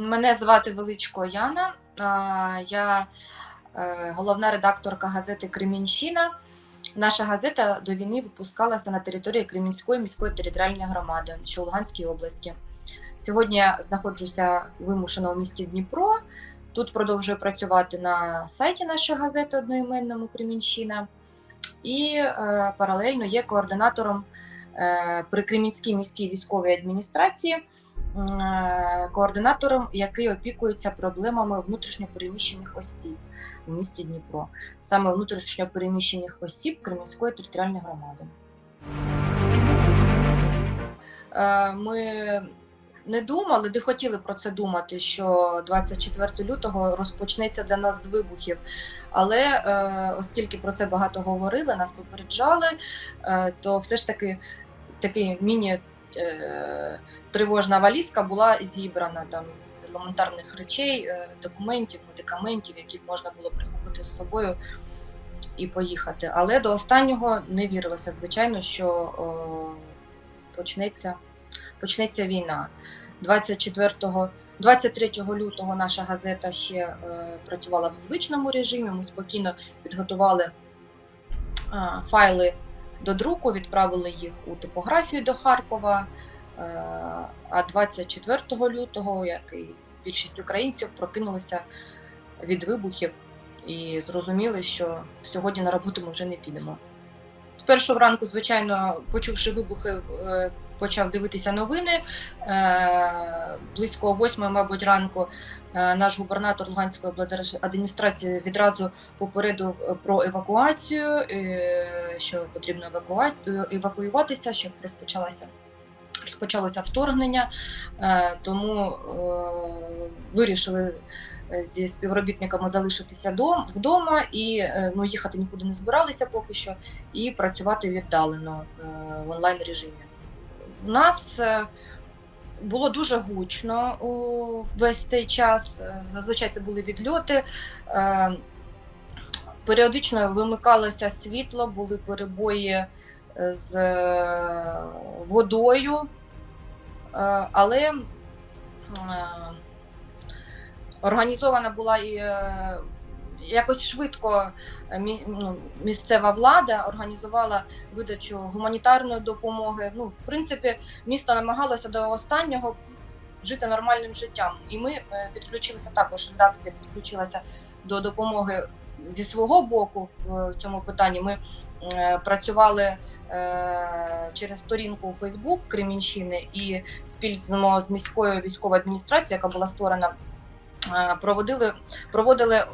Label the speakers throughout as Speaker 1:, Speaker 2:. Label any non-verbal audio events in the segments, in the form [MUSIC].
Speaker 1: Мене звати Величко Яна. Я е, головна редакторка газети Кремінщина. Наша газета до війни випускалася на території Кремінської міської територіальної громади, що Луганській області. Сьогодні я знаходжуся вимушено у місті Дніпро. Тут продовжую працювати на сайті нашої газети одноіменному Кремінщина. І е, паралельно є координатором е, при Кремінській міській військовій адміністрації координатором, який опікується проблемами внутрішньопереміщених осіб у місті Дніпро, саме внутрішньопереміщених осіб Кремінської територіальної громади. Е, Ми не думали, не хотіли про це думати, що 24 лютого розпочнеться для нас з вибухів. Але е, оскільки про це багато говорили, нас попереджали, е, то все ж таки такий міні е, тривожна валізка була зібрана там з елементарних речей, е, документів, медикаментів, які можна було прихопити з собою і поїхати. Але до останнього не вірилося, звичайно, що почнеться, почнеться війна. 24 23 лютого наша газета ще е, працювала в звичному режимі. Ми спокійно підготували а, файли до друку, відправили їх у типографію до Харкова. Е, А 24 лютого, як і більшість українців, прокинулися від вибухів і зрозуміли, що сьогодні на роботу ми вже не підемо. З першого ранку, звичайно, почувши вибухи, е, почав дивитися новини. Е, Близько восьмої, мабуть, ранку е, наш губернатор Луганської адміністрації відразу попередив про евакуацію, е, що потрібно евакуюватися, щоб розпочалася. Розпочалося вторгнення, е, тому е, вирішили е, зі співробітниками залишитися дом- вдома і е, ну, їхати нікуди не збиралися поки що, і працювати віддалено е, в онлайн режимі. У нас е, було дуже гучно весь цей час. Е, Зазвичай це були відльоти. Е, Періодично вимикалося світло, були перебої з водою, але організована була і якось швидко е, ну, місцева влада організувала видачу гуманітарної допомоги. Ну, в принципі, місто намагалося до останнього жити нормальним життям. І ми е, підключилися також. Редакція підключилася до допомоги зі свого боку в цьому питанні. Ми е, працювали е, через сторінку Фейсбук Кремінщини і спільно з міською військовою адміністрацією, яка була створена, е, проводили, проводили е,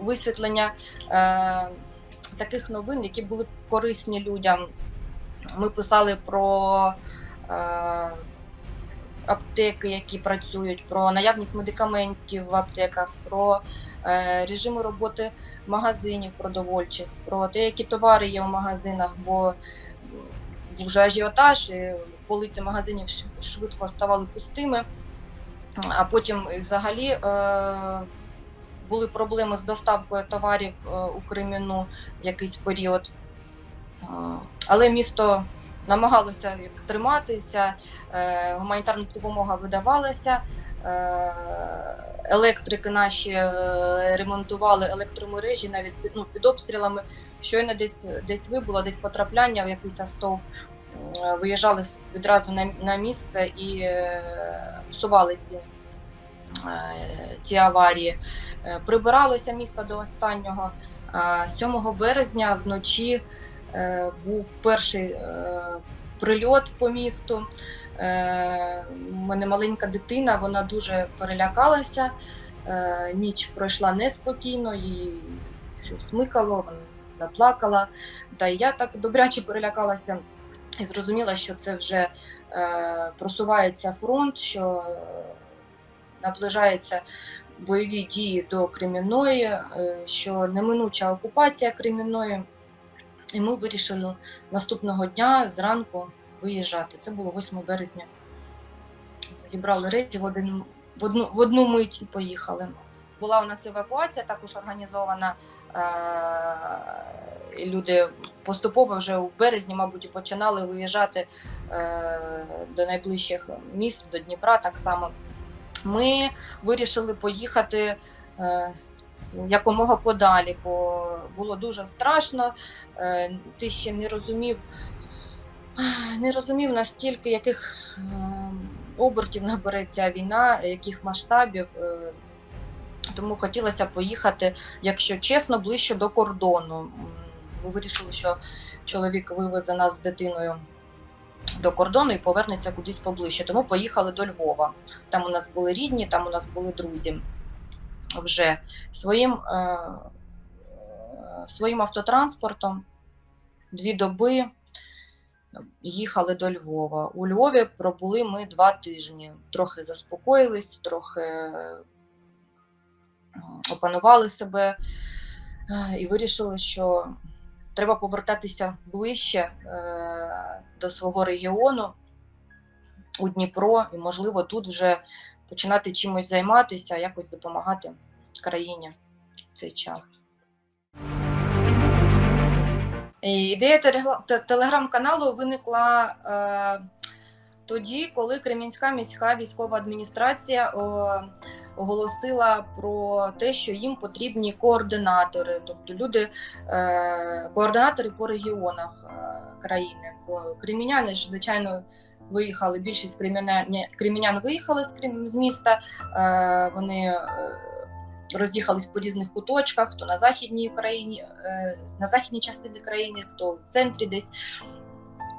Speaker 1: висвітлення е, таких новин, які були корисні людям. Ми писали про е, аптеки, які працюють, про наявність медикаментів в аптеках, про е, режими роботи магазинів продовольчих, про те, які товари є в магазинах, бо вже ажіотаж, і полиці магазинів швидко ставали пустими. А потім взагалі е, були проблеми з доставкою товарів е, у Креміну якийсь період. Але місто намагалося триматися, е, гуманітарна допомога видавалася. е, Електрики наші ремонтували електромережі навіть під, ну, під обстрілами. Щойно десь десь вибуло, десь потрапляння в якийсь стовп. е, Виїжджали відразу на, на місце і усували ці, ці аварії. Е, Прибиралося місто до останнього. 7 березня вночі е, був перший е, прильот по місту. Е, У мене маленька дитина, вона дуже перелякалася. Е, Ніч пройшла неспокійно, її всю смикало, вона плакала. Та й я так добряче перелякалася і зрозуміла, що це вже е, просувається фронт, що е, наближаються бойові дії до Кремінної, е, що неминуча окупація Кремінної. І ми вирішили наступного дня зранку виїжджати. Це було 8 березня. Зібрали речі в, один, в, одну, в одну мить і поїхали. Була у нас евакуація, також організована. Е- люди поступово вже у березні, мабуть, починали виїжджати е- до найближчих міст, до Дніпра так само. Ми вирішили поїхати е, якомога подалі, бо було дуже страшно. Е, Ти ще не розумів, не розумів наскільки яких е, обертів набере ця війна, яких масштабів. Тому хотілося поїхати, якщо чесно, ближче до кордону. Ми вирішили, що чоловік вивезе нас з дитиною до кордону і повернеться кудись поближче. Тому поїхали до Львова. Там у нас були рідні, там у нас були друзі. Вже своїм, е, своїм автотранспортом дві доби їхали до Львова. У Львові пробули ми два тижні. Трохи заспокоїлись, трохи е, опанували себе е, і вирішили, що треба повертатися ближче е, до свого регіону у Дніпро, і, можливо, тут вже починати чимось займатися, якось допомагати країні в цей час. Ідея телеграм-каналу виникла е, тоді, коли Кремінська міська військова адміністрація о, оголосила про те, що їм потрібні координатори, тобто люди, е, координатори по регіонах е, країни. Бо ж, звичайно, виїхали. Більшість кремінян, виїхали з, міста. Е, вони роз'їхались по різних куточках, хто на західній Україні, на західній частині країни, хто в центрі десь.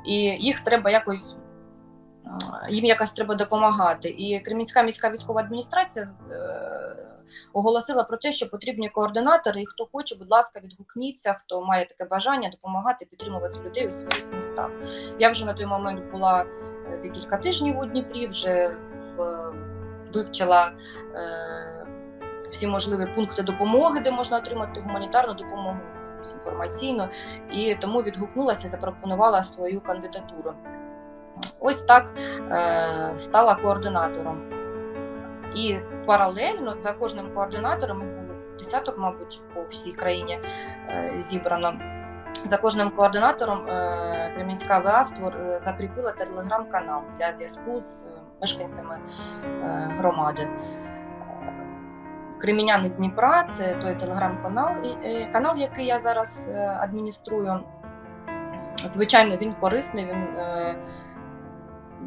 Speaker 1: І їх треба якось їм якось треба допомагати. І Кремінська міська військова адміністрація е, оголосила про те, що потрібні координатори, і хто хоче, будь ласка, відгукніться, хто має таке бажання допомагати підтримувати людей у своїх містах. Я вже на той момент була е, декілька тижнів у Дніпрі, вже вивчила. Е, всі можливі пункти допомоги, де можна отримати гуманітарну допомогу інформаційну, і тому відгукнулася запропонувала свою кандидатуру. Ось так е, стала координатором. І паралельно за кожним координатором їх було десяток, мабуть, по всій країні е, зібрано. За кожним координатором е, Кремінська ВА створ, е, закріпила телеграм-канал для зв'язку з е, мешканцями е, громади. Креміняни Дніпра це той телеграм-канал, е, канал, який я зараз е, адмініструю. Звичайно, він корисний, він е,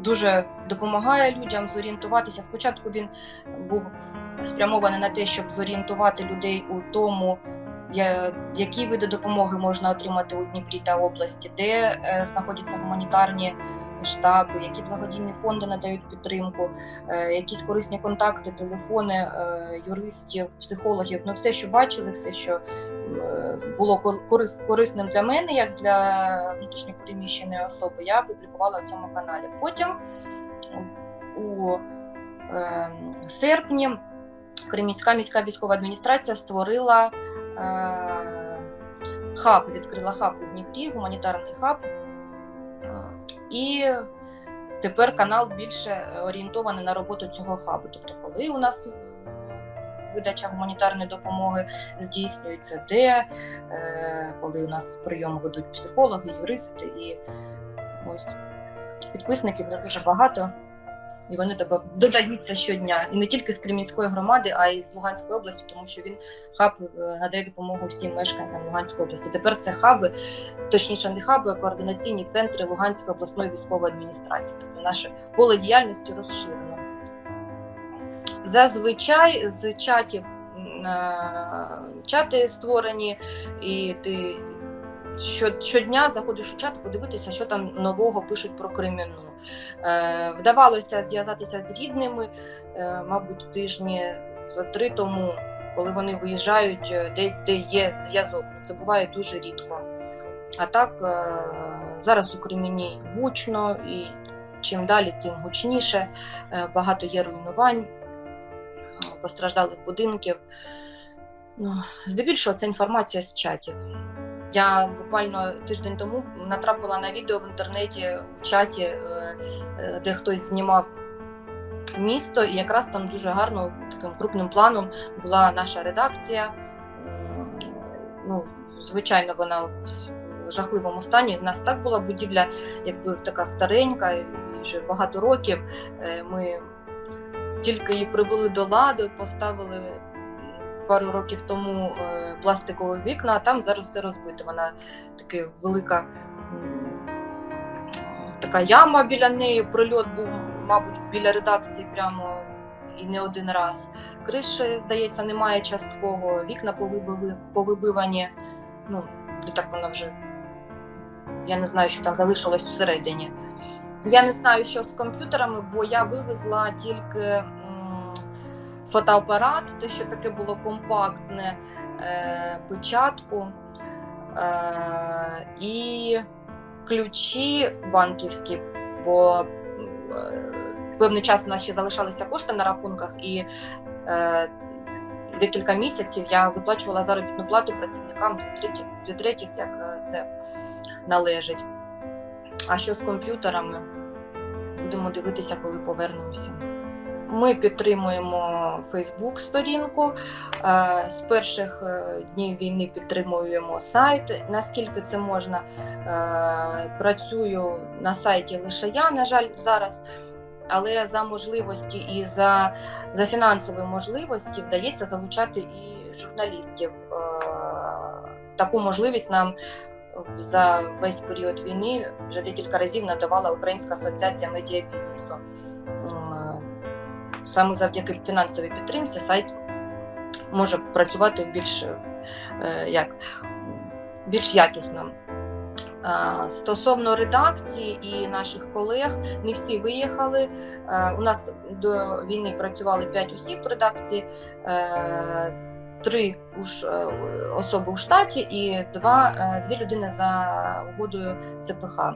Speaker 1: дуже допомагає людям зорієнтуватися. Спочатку він був спрямований на те, щоб зорієнтувати людей у тому, які види допомоги можна отримати у Дніпрі та області, де е, знаходяться гуманітарні штаби, які благодійні фонди надають підтримку, е, якісь корисні контакти, телефони е, юристів, психологів. Ну, все, що бачили, все, що е, було корисним для мене, як для внутрішньопереміщеної особи, я публікувала в цьому каналі. Потім у серпні Кремінська міська військова адміністрація створила хаб, відкрила хаб у Дніпрі, гуманітарний хаб. І тепер канал більше орієнтований на роботу цього хабу. Тобто, коли у нас видача гуманітарної допомоги здійснюється, де, е, коли у нас прийом ведуть психологи, юристи і ось підписників не дуже багато. І вони додаються щодня. І не тільки з Кремінської громади, а й з Луганської області, тому що він хаб е, надає допомогу всім мешканцям Луганської області. Тепер це хаби, точніше, не хаби, а координаційні центри Луганської обласної військової адміністрації. Тобто наше поле діяльності розширено. Зазвичай з чатів е, чати створені, і ти щодня заходиш у чат подивитися, що там нового пишуть про Кремінну. Е, Вдавалося зв'язатися з рідними, е, мабуть, тижні за три тому, коли вони виїжджають е, десь, де є зв'язок. Це буває дуже рідко. А так е, зараз у Креміні гучно, і чим далі, тим гучніше. Е, Багато є руйнувань, постраждалих будинків. Ну, здебільшого це інформація з чатів. Я буквально тиждень тому натрапила на відео в інтернеті в чаті, е, е, де хтось знімав місто, і якраз там дуже гарно таким крупним планом була наша редакція. Ну, звичайно, вона в жахливому стані. У нас так була будівля, якби така старенька, і вже багато років. Е, Ми тільки її привели до ладу, поставили пару років тому е, пластикові вікна, а там зараз все розбито. Вона така велика така яма біля неї. Прильот був, мабуть, біля редакції прямо і не один раз. Криші, здається, немає частково, вікна повибивані. Ну, і так воно вже. Я не знаю, що там залишилось всередині. Я не знаю, що з комп'ютерами, бо я вивезла тільки фотоапарат, те, що таке було компактне, е, печатку е, і ключі банківські, бо е, певний час у нас ще залишалися кошти на рахунках, і е, декілька місяців я виплачувала заробітну плату працівникам дві третіх, як е, це належить. А що з комп'ютерами? Будемо дивитися, коли повернемося. Ми підтримуємо Facebook сторінку. Е, З перших е, днів війни підтримуємо сайт, наскільки це можна. Е, Працюю на сайті лише я, на жаль, зараз. Але за можливості і за, за фінансові можливості вдається залучати і журналістів. Таку можливість нам за весь період війни вже декілька разів надавала Українська асоціація медіабізнесу. Саме завдяки фінансовій підтримці сайт може працювати більш, е, як, більш якісно. Стосовно редакції і наших колег, не всі виїхали. Е, У нас до війни працювали 5 осіб в редакції, е, три уж е, особи у штаті і два, е, дві людини за угодою ЦПХ.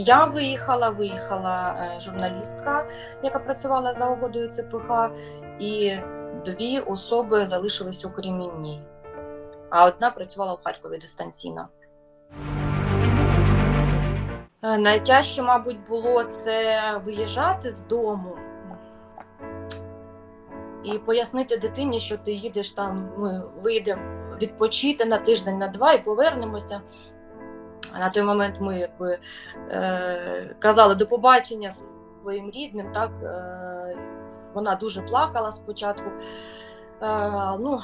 Speaker 1: Я виїхала, виїхала е, журналістка, яка працювала за угодою ЦПХ, і дві особи залишились у Кремінній, а одна працювала у Харкові дистанційно. Е, Найтяжче, мабуть, було це виїжджати з дому і пояснити дитині, що ти їдеш там, ми вийдемо відпочити на тиждень, на два і повернемося. На той момент ми якби, е, казали до побачення своїм рідним. Так, е, вона дуже плакала спочатку. Е, ну,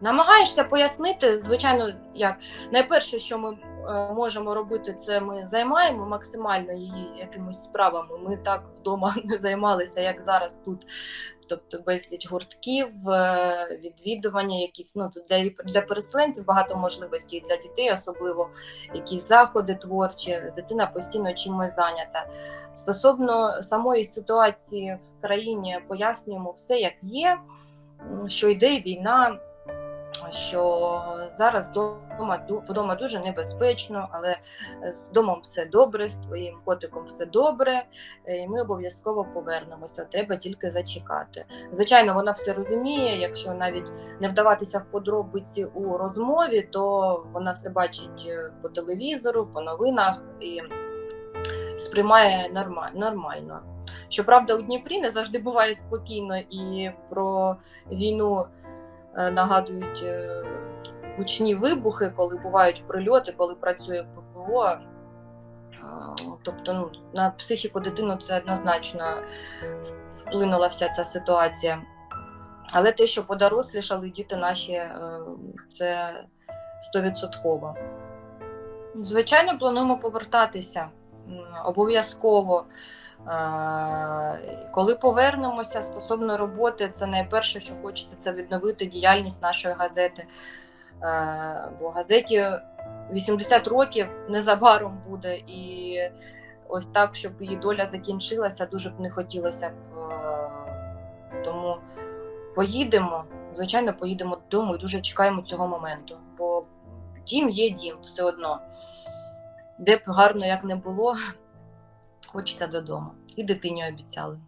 Speaker 1: намагаєшся пояснити, звичайно, як найперше, що ми е, можемо робити, це ми займаємо максимально її якимись справами. Ми так вдома [LAUGHS] не займалися, як зараз тут. Тобто безліч гуртків, е, відвідування, якісь ну для, для переселенців багато можливостей для дітей, особливо якісь заходи творчі. Дитина постійно чимось зайнята. Стосовно самої ситуації в країні, пояснюємо все, як є, що йде війна, що зараз вдома, вдома дуже небезпечно, але з домом все добре, з твоїм котиком все добре, е, і ми обов'язково повернемося. Треба тільки зачекати. Звичайно, вона все розуміє. Якщо навіть не вдаватися в подробиці у розмові, то вона все бачить е, по телевізору, по новинах і сприймає норма- нормально. Щоправда, у Дніпрі не завжди буває спокійно, і про війну е, нагадують е, гучні вибухи, коли бувають прильоти, коли працює ППО. Е, Тобто ну, на психіку дитину це однозначно вплинула вся ця ситуація. Але те, що подорослішали діти наші, е, це стовідсотково. Звичайно, плануємо повертатися обов'язково. Коли повернемося стосовно роботи, це найперше, що хочеться, це відновити діяльність нашої газети. Бо газеті 80 років незабаром буде, і ось так, щоб її доля закінчилася, дуже б не хотілося б. Тому поїдемо, звичайно, поїдемо додому і дуже чекаємо цього моменту. Бо дім є дім, все одно. Де б гарно як не було, хочеться додому. І дитині обіцяли.